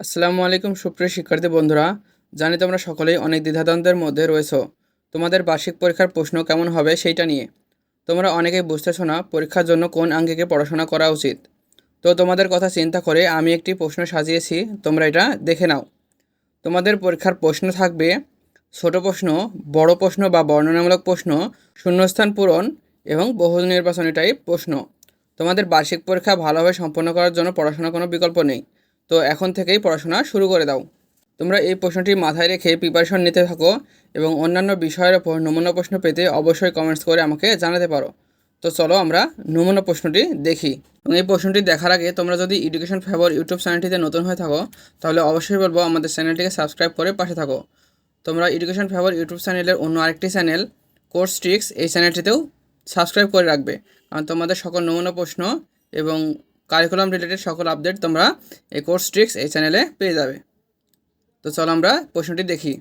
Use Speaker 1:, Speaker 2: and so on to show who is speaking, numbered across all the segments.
Speaker 1: আসসালামু আলাইকুম সুপ্রিয় শিক্ষার্থী বন্ধুরা। জানি তোমরা সকলেই অনেক দ্বিধাদ্বন্দ্বের মধ্যে রয়েছো। তোমাদের বার্ষিক পরীক্ষার প্রশ্ন কেমন হবে সেইটা নিয়ে। তোমরা অনেকেই বুঝতেছো না পরীক্ষার জন্য কোন আঙ্গিকে পড়াশোনা করা উচিত। তো তোমাদের কথা চিন্তা করে আমি একটি প্রশ্ন সাজিয়েছি, তোমরা এটা দেখে নাও। তোমাদের পরীক্ষার প্রশ্ন থাকবে, ছোট প্রশ্ন, বড় প্রশ্ন বা বর্ণনামূলক প্রশ্ন, শূন্যস্থান পূরণ এবং বহু নির্বাচনী টাইপ প্রশ্ন। তোমাদের বার্ষিক পরীক্ষা ভালোভাবে সম্পন্ন করার জন্য পড়াশোনার কোনো বিকল্প নেই। তো এখন থেকেই পড়াশোনা শুরু করে দাও। তোমরা এই প্রশ্নটি মাথায় রেখে প্রিপারেশন নিতে থাকো এবং অন্যান্য বিষয়ের ওপর নমুনা প্রশ্ন পেতে অবশ্যই কমেন্টস করে আমাকে জানাতে পারো। তো চলো আমরা নমুনা প্রশ্নটি দেখি। এবং এই প্রশ্নটি দেখার আগে তোমরা যদি এডুকেশন ফেভার ইউটিউব চ্যানেলটিতে নতুন হয়ে থাকো, তাহলে অবশ্যই বলব আমাদের চ্যানেলটিকে সাবস্ক্রাইব করে পাশে থাকো। তোমরা এডুকেশন ফেভার ইউটিউব চ্যানেলের অন্য আরেকটি চ্যানেল কোর্স ট্রিক্স এই চ্যানেলটিতেও সাবস্ক্রাইব করে রাখবে। কারণ তোমাদের সকল নমুনা প্রশ্ন এবং কারিকুলাম রিলেটেড সকল আপডেট তোমরা এই কোর্স ট্রিক্স এই চ্যানেলে পেয়ে যাবে। তো চলো আমরা প্রশ্নটি দেখি।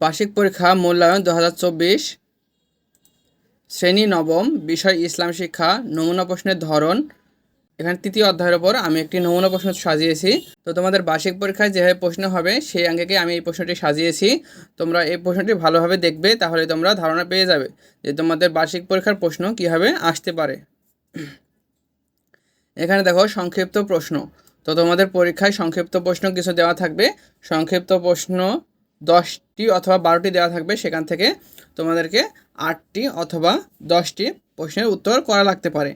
Speaker 1: বার্ষিক পরীক্ষা মূল্যায়ন দু হাজার চব্বিশ। শ্রেণি নবম, বিষয় ইসলাম শিক্ষা, নমুনা প্রশ্নের ধরন এখানে তৃতীয় অধ্যায়ের ওপর আমি একটি নমুনা প্রশ্ন সাজিয়েছি। তো তোমাদের বার্ষিক পরীক্ষায় যেভাবে প্রশ্ন হবে, সেই আঙ্গেকে আমি এই প্রশ্নটি সাজিয়েছি। তোমরা এই প্রশ্নটি ভালোভাবে দেখবে, তাহলে তোমরা ধারণা পেয়ে যাবে যে তোমাদের বার্ষিক পরীক্ষার প্রশ্ন কীভাবে আসতে পারে। এখানে দেখো, সংক্ষিপ্ত প্রশ্ন। তো তোমাদের পরীক্ষায় সংক্ষিপ্ত প্রশ্ন কিছু দেওয়া থাকবে। সংক্ষিপ্ত প্রশ্ন দশটি অথবা বারোটি দেওয়া থাকবে। সেখান থেকে তোমাদেরকে আটটি অথবা দশটি প্রশ্নের উত্তর করা লাগতে পারে।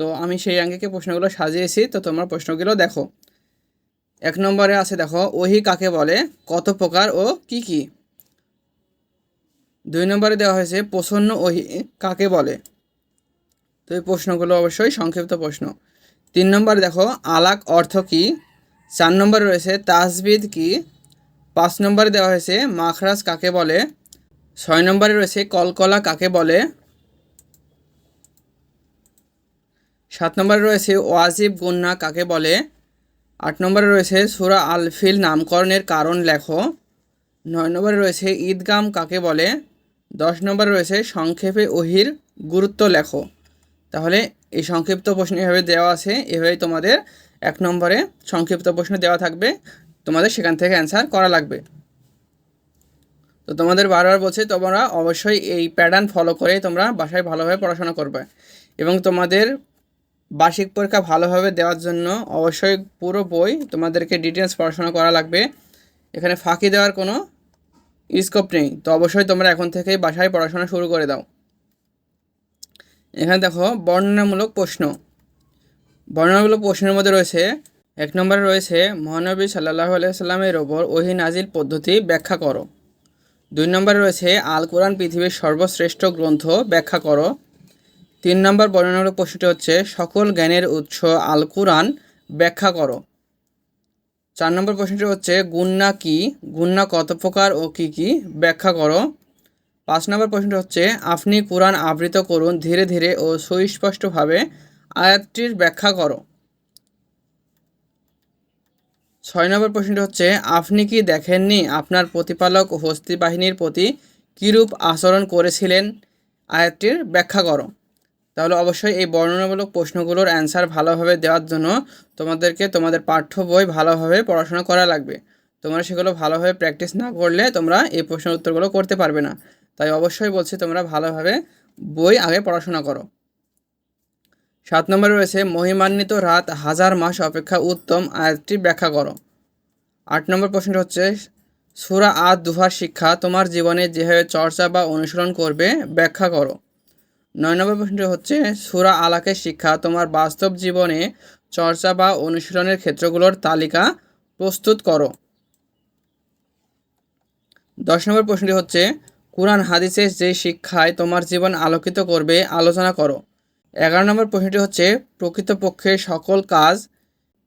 Speaker 1: তো আমি সেই আঙ্গিকে প্রশ্নগুলো সাজিয়েছি, তো তোমরা প্রশ্নগুলো দেখো। এক নম্বরে আছে, দেখো, ওহি কাকে বলে, কত প্রকার ও কি কি? দুই নম্বরে দেওয়া হয়েছে, প্রসন্ন ওহি কাকে বলে? তো এই প্রশ্নগুলো অবশ্যই সংক্ষিপ্ত প্রশ্ন। তিন নম্বরে দেখো, আলাক অর্থ কি? চার নম্বরে রয়েছে, তাসবিদ কি? পাঁচ নম্বরে দেওয়া হয়েছে, মাখরাজ কাকে বলে? ছয় নম্বরে রয়েছে, কলকলা কাকে বলে? সাত নম্বরে রয়েছে ওয়াজিব গুন্না কাকে বলে? আট নম্বরে রয়েছে সুরা আলফিল নামকরণের কারণ লেখো। নয় নম্বরে রয়েছে ঈদগাম কাকে বলে? দশ নম্বরে রয়েছে সংক্ষেপে ওহির গুরুত্ব লেখো। তাহলে এই সংক্ষিপ্ত প্রশ্ন এভাবে দেওয়া আছে, এভাবেই তোমাদের এক নম্বরে সংক্ষিপ্ত প্রশ্ন দেওয়া থাকবে। তোমাদের সেখান থেকে অ্যান্সার করা লাগবে। তো তোমাদের বারবার বলছে, তোমরা অবশ্যই এই প্যাটার্ন ফলো করে তোমরা বাসায় ভালোভাবে পড়াশোনা করবে এবং তোমাদের বার্ষিক পরীক্ষা ভালোভাবে দেওয়ার জন্য অবশ্যই পুরো বই তোমাদেরকে ডিটেলস পড়াশোনা করা লাগবে। এখানে ফাঁকি দেওয়ার কোনো স্কোপ নেই। তো অবশ্যই তোমরা এখন থেকেই বাসায় পড়াশোনা শুরু করে দাও। এখানে দেখো, বর্ণনামূলক প্রশ্ন। বর্ণনামূলক প্রশ্নের মধ্যে রয়েছে, এক নম্বরে রয়েছে, মহানবী সাল্লাহ আলাইসাল্লামের ওপর ওহি নাজিল পদ্ধতি ব্যাখ্যা করো। দুই নম্বরে রয়েছে আল কোরআন পৃথিবীর সর্বশ্রেষ্ঠ গ্রন্থ ব্যাখ্যা করো। তিন নম্বর বর্ণনামূলক প্রশ্নটি হচ্ছে, সকল জ্ঞানের উৎস আল কুরআন, ব্যাখ্যা করো। চার নম্বর প্রশ্নটি হচ্ছে, গুন্না কি? গুন্না কত প্রকার ও কি কি? ব্যাখ্যা করো। পাঁচ নম্বর প্রশ্নটি হচ্ছে, আপনি কোরআন আবৃত করুন ধীরে ধীরে ও সুস্পষ্টভাবে আয়াতটির ব্যাখ্যা করো। ছয় নম্বর প্রশ্নটি হচ্ছে, আপনি কি দেখেননি আপনার প্রতিপালক হস্তি বাহিনীর প্রতি কীরূপ আচরণ করেছিলেন? আয়াতটির ব্যাখ্যা করো। তাহলে অবশ্যই এই বর্ণনামূলক প্রশ্নগুলোর অ্যান্সার ভালোভাবে দেওয়ার জন্য তোমাদেরকে তোমাদের পাঠ্য বই ভালোভাবে পড়াশোনা করা লাগবে। তোমরা সেগুলো ভালোভাবে প্র্যাকটিস না করলে তোমরা এই প্রশ্নের উত্তরগুলো করতে পারবে না। তাই অবশ্যই বলছি তোমরা ভালোভাবে বই আগে পড়াশোনা করো। সাত নম্বরে রয়েছে, মহিমান্বিত রাত হাজার মাস অপেক্ষা উত্তম আয়াতটি ব্যাখ্যা করো। আট নম্বর প্রশ্নটি হচ্ছে, সুরা আদ দুহার শিক্ষা তোমার জীবনে যেভাবে চর্চা বা অনুসরণ করবে ব্যাখ্যা করো। নয় নম্বর প্রশ্নটি হচ্ছে, সুরা আলাকের শিক্ষা তোমার বাস্তব জীবনে চর্চা বা অনুশীলনের ক্ষেত্রগুলোর তালিকা প্রস্তুত করো। দশ নম্বর প্রশ্নটি হচ্ছে, কোরআন হাদিসের যে শিক্ষায় তোমার জীবন আলোকিত করবে আলোচনা করো। এগারো নম্বর প্রশ্নটি হচ্ছে, প্রকৃতপক্ষে সকল কাজ,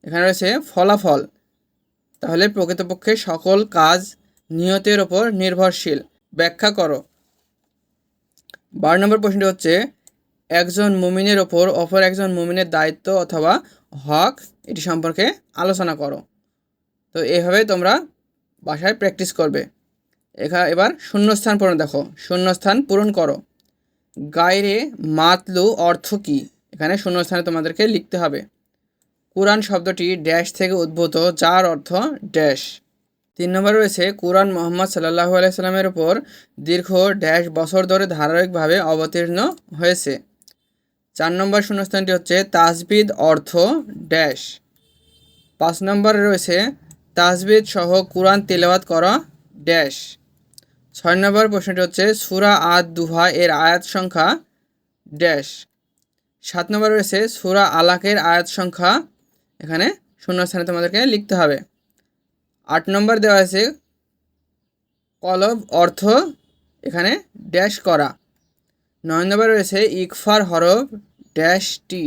Speaker 1: এখানে রয়েছে ফলাফল, তাহলে প্রকৃতপক্ষে সকল কাজ নিয়তের ওপর নির্ভরশীল। ব্যাখ্যা করো। বারো নম্বর প্রশ্নটি হচ্ছে, একজন মুমিনের ওপর অপর একজন মুমিনের দায়িত্ব অথবা হক, এটি সম্পর্কে আলোচনা করো। তো এইভাবে তোমরা বাসায় প্র্যাকটিস করবে। এখা, এবার শূন্যস্থান পূরণ দেখো। শূন্যস্থান পূরণ করো। গায়রে মাতলু অর্থ কী? এখানে শূন্যস্থানে তোমাদেরকে লিখতে হবে। কুরআন শব্দটি ড্যাশ থেকে উদ্ভূত, যার অর্থ ড্যাশ। তিন নম্বর রয়েছে, কোরআন মোহাম্মদ সাল্লাহ আলাইসাল্লামের উপর দীর্ঘ ড্যাশ বছর ধরে ধারাবাহিকভাবে অবতীর্ণ হয়েছে। চার নম্বর শূন্যস্থানটি হচ্ছে তাজবিদ অর্থ ড্যাশ। পাঁচ নম্বরে রয়েছে তাজবিদ সহ কুরআন তেলাওয়াত করা ড্যাশ। ছয় নম্বর প্রশ্নটি হচ্ছে, সুরা আদ দুহা এর আয়াত সংখ্যা ড্যাশ। সাত নম্বর রয়েছে, সুরা আলাকের আয়াত সংখ্যা। এখানে শূন্যস্থানে তোমাদেরকে লিখতে হবে। আট নম্বর দেওয়া আছে কলব অর্থ, এখানে ড্যাশ করা। নয় নম্বর রয়েছে, ইকফার হরফ ড্যাশ টি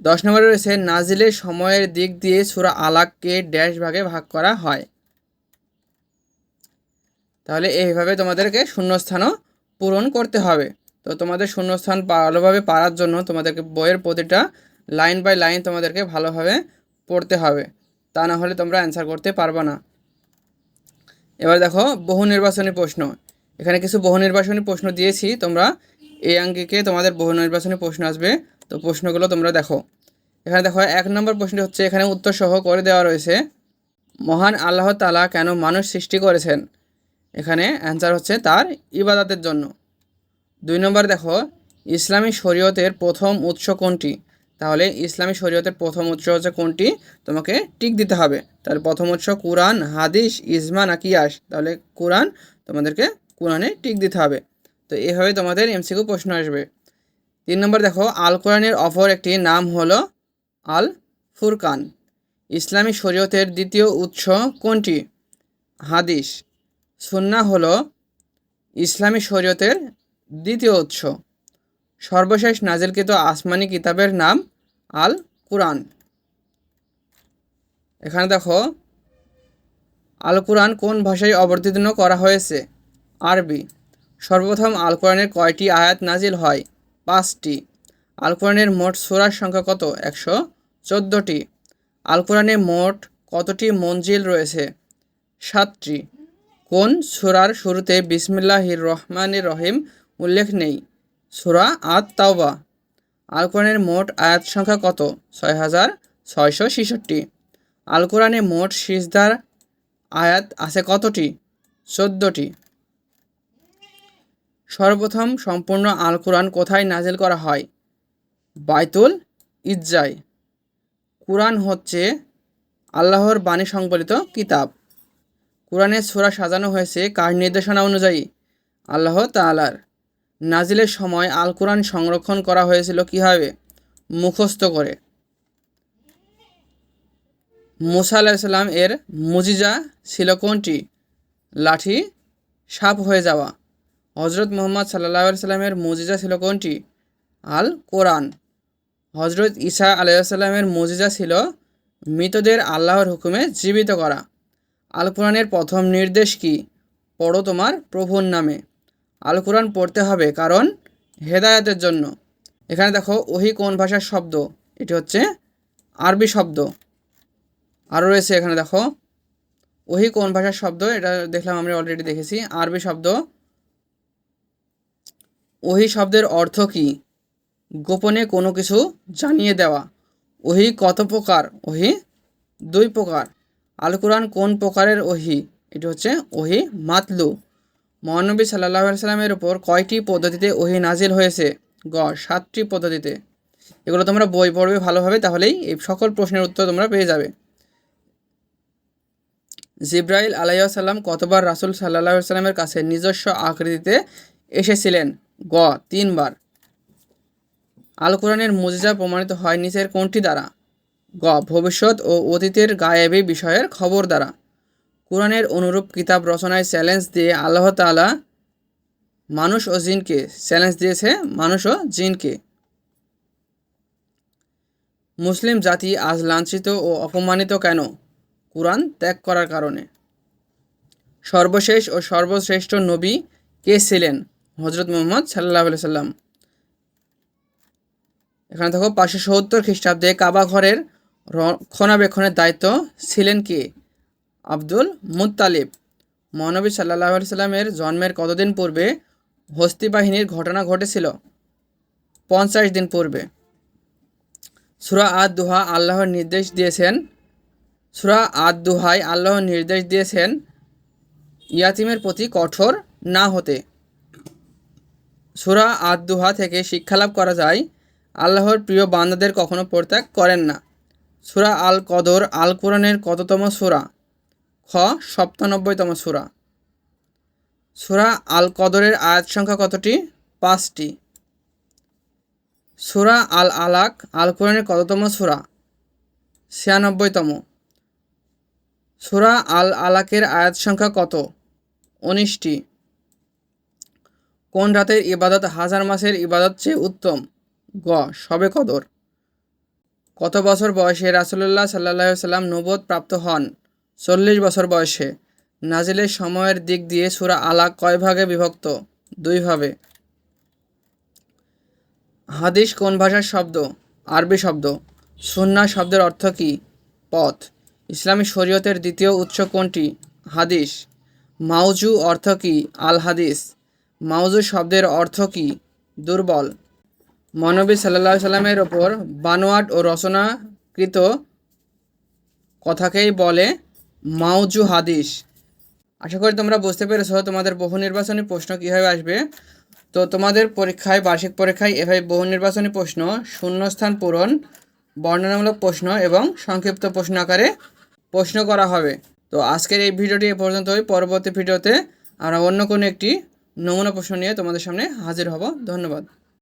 Speaker 1: দশ নম্বরে রয়েছে নাজিলের সময়ের দিক দিয়ে সুরা আলাককে ড্যাশ ভাগে ভাগ করা হয়। তাহলে এইভাবে তোমাদেরকে শূন্যস্থানও পূরণ করতে হবে। তো তোমাদের শূন্যস্থান ভালোভাবে পারার জন্য তোমাদেরকে বইয়ের প্রতিটা লাইন বাই লাইন তোমাদেরকে ভালোভাবে পড়তে হবে। তা না হলে তোমরা অ্যান্সার করতে পারবে না। এবার দেখো, বহু নির্বাচনী প্রশ্ন। এখানে কিছু বহু নির্বাচনী প্রশ্ন দিয়েছি, তোমরা এই আঙ্গিকে তোমাদের বহু নির্বাচনী প্রশ্ন আসবে, তো প্রশ্নগুলো তোমরা দেখো। এখানে দেখো, এক নম্বর প্রশ্নটি হচ্ছে, এখানে উত্তর সহ করে দেওয়া রয়েছে, মহান আল্লাহ তালা কেন মানুষ সৃষ্টি করেছেন? এখানে অ্যান্সার হচ্ছে, তার ইবাদাতের জন্য। দুই নম্বর দেখো, ইসলামী শরীয়তের প্রথম উৎস কোনটি? তাহলে ইসলামী শরীয়তের প্রথম উৎস হচ্ছে কোনটি? তোমাকে টিক দিতে হবে। তাহলে প্রথম উৎস কোরআন, হাদিস, ইজমা না কিয়াস তাহলে কোরআন তোমাদেরকে কোরআনে টিক দিতে হবে। তো এভাবে তোমাদের এমসিকিউ প্রশ্ন আসবে। তিন নম্বর দেখো আল কোরআনের অপর একটি নাম হলো আল ফুরকান ইসলামী শরীয়তের দ্বিতীয় উৎস কোনটি? হাদিস। সুন্না হলো ইসলামী শরীয়তের দ্বিতীয় উৎস। সর্বশেষ নাজিলকৃত আসমানি কিতাবের নাম আল কুরআন এখানে দেখো আল কুরআন কোন ভাষায় অবতীর্ণ করা হয়েছে? আরবি। সর্বপ্রথম আল কোরআনের কয়টি আয়াত নাজিল হয়? পাঁচটি। আল কোরআনের মোট সুরার সংখ্যা কত? একশো চোদ্দোটি। আল কোরআনে মোট কতটি মঞ্জিল রয়েছে? সাতটি। কোন সুরার শুরুতে বিসমিল্লাহির রহমানির রহিম উল্লেখ নেই? সুরা আত তাওবা আল কোরআনের মোট আয়াত সংখ্যা কত? ছয় হাজার ছয়শো ছেষট্টি। আল কোরআনে মোট সিজদার আয়াত আছে কতটি? চোদ্দোটি। সর্বপ্রথম সম্পূর্ণ আল কোরআন কোথায় নাজিল করা হয়? বাইতুল ইজ্জায়। কোরআন হচ্ছে আল্লাহর বাণী সংবলিত কিতাব। কোরআনের সুরা সাজানো হয়েছে কার নির্দেশনা অনুযায়ী? আল্লাহ তালার নাজিলের সময় আল কোরআন সংরক্ষণ করা হয়েছিল কীভাবে? মুখস্থ করে। মুসা আলাহিসাল্লাম এর মুজিজা ছিল কোনটি? লাঠি, সাপ হয়ে যাওয়া। হজরত মোহাম্মদ সাল্লাহ সাল্লামের মুজিজা ছিল কোনটি? আল কোরআন হজরত ঈসা আলাইসাল্লামের মুজিজা ছিল মৃতদের আল্লাহর হুকুমে জীবিত করা। আল কোরআনের প্রথম নির্দেশ কি? পড়ো তোমার প্রভুর নামে। আল কোরআন পড়তে হবে কারণ হেদায়াতের জন্য। এখানে দেখো, ওহি কোন ভাষার শব্দ? এটি হচ্ছে আরবি শব্দ। আরও রয়েছে এখানে দেখো, ওহি কোন ভাষার শব্দ? এটা দেখলাম আমরা অলরেডি দেখেছি। আরবি শব্দ, ওহি শব্দের অর্থ কি? গোপনে কোনো কিছু জানিয়ে দেওয়া। ওহি কত প্রকার? ওহি দুই প্রকার। আল কোরআন কোন প্রকারের ওহি? এটি হচ্ছে ওহি মাতলু। মহানবী সাল্লাহ সাল্লামের উপর কয়টি পদ্ধতিতে ওহি নাজিল হয়েছে? গ, সাতটি পদ্ধতিতে। এগুলো তোমরা বই পড়বে ভালোভাবে, তাহলেই এই সকল প্রশ্নের উত্তর তোমরা পেয়ে যাবে। জিব্রাইল আলাইসাল্লাম কতবার রাসুল সাল্লাহ সাল্লামের কাছে নিজস্ব আকৃতিতে এসেছিলেন? গ, তিনবার। আল কোরআনের মুজিজা প্রমাণিত হয় নিচের কোনটি দ্বারা? গ, ভবিষ্যৎ ও অতীতের গায়েবী বিষয়ের খবর দ্বারা। কোরআনের অনুরূপ কিতাব রচনায় চ্যালেঞ্জ দিয়ে আল্লাহ তালা মানুষ ও জিনকে, চ্যালেঞ্জ দিয়েছে মানুষ ও জিনকে। মুসলিম জাতি আজ লাঞ্ছিত ও অপমানিত কেন? কোরআন ত্যাগ করার কারণে। সর্বশেষ ও সর্বশ্রেষ্ঠ নবী কে ছিলেন? হজরত মোহাম্মদ সাল্লাহ সাল্লাম এখানে দেখো পাঁচশো সত্তর খ্রিস্টাব্দে কাবা ঘরের রক্ষণাবেক্ষণের দায়িত্ব ছিলেন কে? Abdul Muttalib. মহানবী সাল্লাহ সাল্লামের জন্মের কতদিন পূর্বে হস্তি বাহিনীর ঘটনা ঘটেছিল? পঞ্চাশ দিন পূর্বে। সুরা আদ দুহা আল্লাহর নির্দেশ দিয়েছেন। সুরা আদ দুহায় আল্লাহর নির্দেশ দিয়েছেন, ইয়াতিমের প্রতি কঠোর না হতে। সুরা আদ দুহা থেকে শিক্ষালাভ করা যায়, আল্লাহর প্রিয় বান্দাদের কখনো পরিত্যাগ করেন না। সুরা আল কদর আল কোরআনের কততম সুরা? খ সপ্তানব্বইতম সুরা। সুরা আল কদরের আয়াত সংখ্যা কতটি? পাঁচটি। সুরা আল আলাক আল কোরআনের কততম সুরা? ছিয়ানব্বইতম। সুরা আল আলাকের আয়াত সংখ্যা কত? উনিশটি। কোন রাতের ইবাদত হাজার মাসের ইবাদত চেয়ে উত্তম? গ, সবে কদর। কত বছর বয়সে রাসুলুল্লাহ সাল্লাহ সাল্লাম নবোধ প্রাপ্ত হন? চল্লিশ বছর বয়সে। নাজিলের সময়ের দিক দিয়ে সুরা আলাক কয় ভাগে বিভক্ত? দুই ভাবে। হাদিস কোন ভাষার শব্দ? আরবি শব্দ। সুন্না শব্দের অর্থ কী? পথ। ইসলামী শরীয়তের দ্বিতীয় উৎস কোনটি? হাদিস। মাউজু অর্থ কী? আল হাদিস মাউজু শব্দের অর্থ কী? দুর্বল। মনবী সাল্লাহ সাল্লামের ওপর বানোয়াট ও রচনাকৃত কথাকেই বলে মাউজু হাদিস আশা করি তোমরা বুঝতে পেরেছ তোমাদের বহু নির্বাচনী প্রশ্ন কীভাবে আসবে। তো তোমাদের পরীক্ষায়, বার্ষিক পরীক্ষায় এভাবে বহু নির্বাচনী প্রশ্ন, শূন্যস্থান পূরণ, বর্ণনামূলক প্রশ্ন এবং সংক্ষিপ্ত প্রশ্ন আকারে প্রশ্ন করা হবে। তো আজকের এই ভিডিওটি এ পর্যন্তই। পরবর্তী ভিডিওতে আমরা অন্য কোনো একটি নমুনা প্রশ্ন নিয়ে তোমাদের সামনে হাজির হব। ধন্যবাদ।